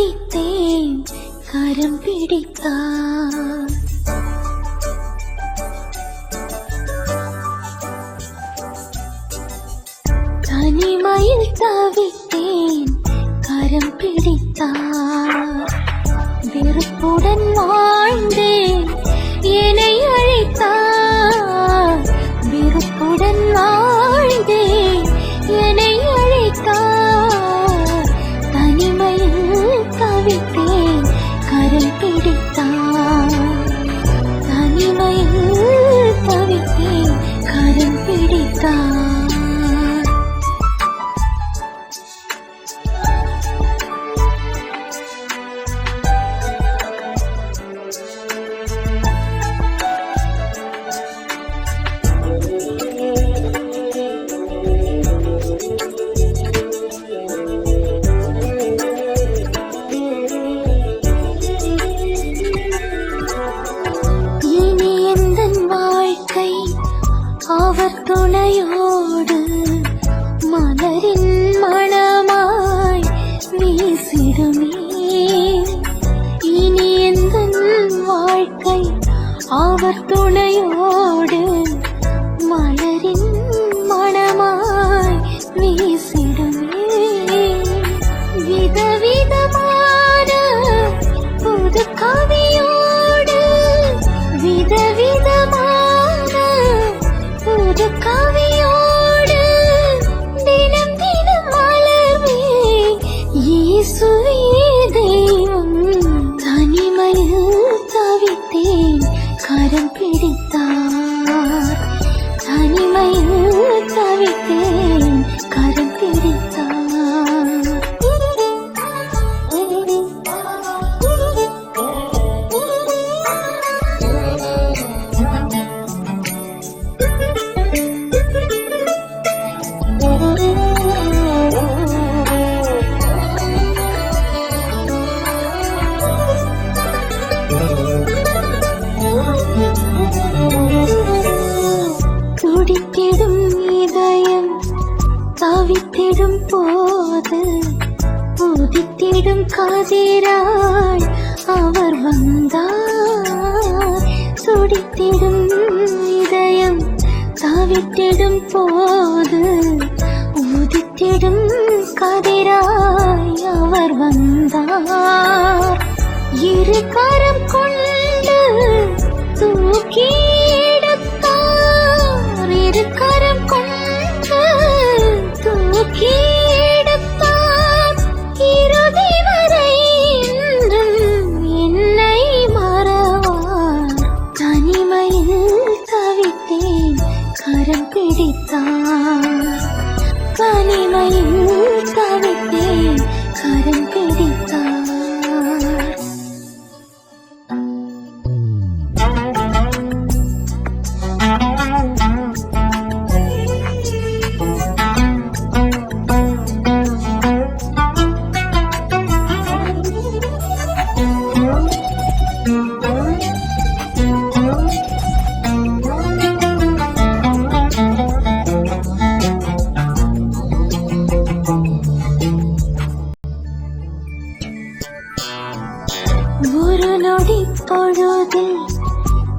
விரித்தேன் கரம் பிடித்தார். தனிமையில் தவித்தேன் கரம் பிடித்தார். வெறுப்புடன் வாழ்ந்தேன் பிடித்தார் அவர் கரம் பிடித்தார் துடித்திடும் இதயம் தவித்திடும் போது உதித்திடும் கதிராய் அவர் வந்தார். துடித்திடும் இதயம் தவித்திடும் போது உதித்திடும் கதிராய் அவர் வந்தார். இரு கரம் கொண்டு பிடித்தார் தனிமையில் தவித்தேன் ஒரு நொடி பொழுதில்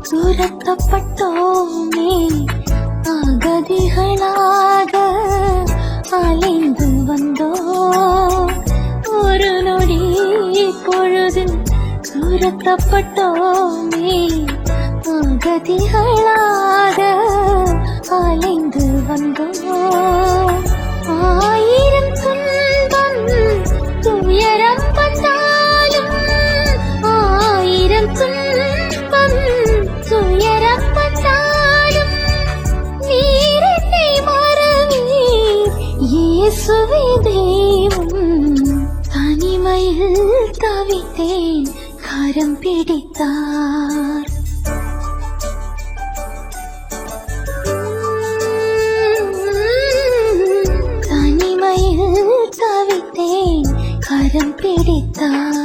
துரத்தப்பட்டோமே அகதிகளாக அலைந்து வந்தோ. ஒரு நொடி பொழுதில் துரத்தப்பட்டோமே அகதிகளாக அலைந்து வந்தோ. தவித்தேன். கரம் பிடித்தார். தனிமையில் தவித்தேன். கரம் பிடித்தார்.